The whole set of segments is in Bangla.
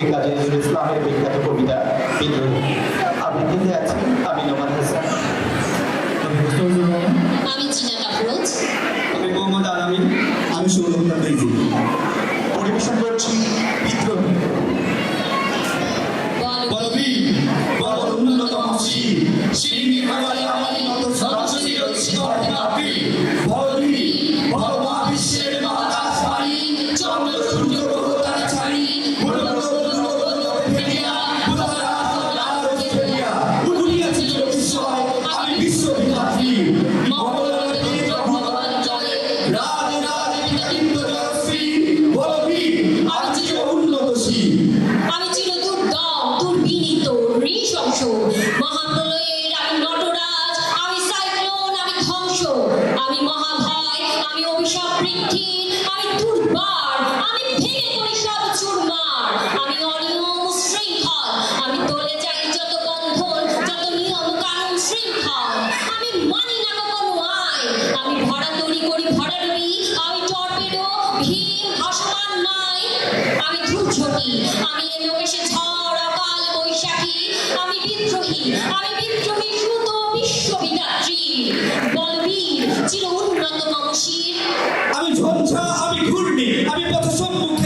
কাজী নজরুল ইসলামের বিখ্যাত কবিতা বিদ্রোহী। আবৃত্তিতে আছি আমি নোমান হাসান। আমি আমি মোহাম্মদ আলামিন। আমি সৌরভ বেজি পরিবেশন করছি বিদ্রোহী। বলবি বল উন্নত অভিশাপ বৃদ্ধি আমি আমি ভেঙে করি সব চুরমার। আমি অনিয়ম শৃঙ্খল, আমি তোলে যাই যত বন্ধন, যত নিয়ম কানুন শৃঙ্খল। আমি মানি না কোনো আইন, আমি ভরা তৈরি করি ভরা ডুবি আমি টর্পেডো, ভীম, ভাসমান নাই। আমি ধূপঝটি আমি এ লোকেশে ঝড়, অকাল বৈশাখী। আমি বিদ্রোহী আমি বিদ্রোহী সুত বিশ্ববিদাত্রী বলবীর চির আমি ঝঞ্ঝা আমি ঘূর্ণি আমি পথ সম্মুখে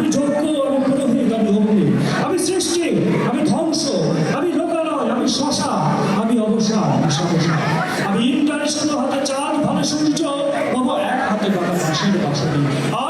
আমি যোগ্য আমি পুরোহিত আমি অগ্নি আমি সৃষ্টি, আমি ধ্বংস, আমি লোকালয়, আমি শশা, আমি অবসান আমি ইন্টারন্যাশনাল হাতে চাঁদ ভালো সূর্য মম এক হাতে বাঁশরি আর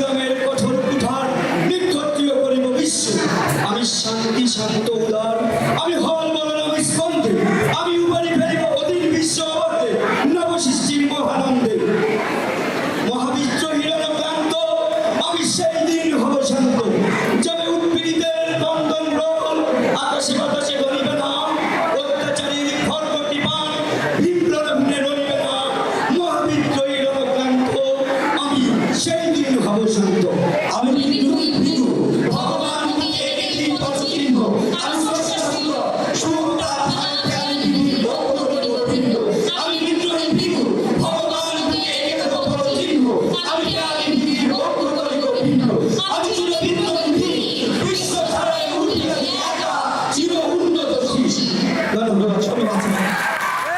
পরশুরামের কঠোর কুঠার নিক্ষত্রিয় করিব বিশ্ব। আমি শান্তি শান্ত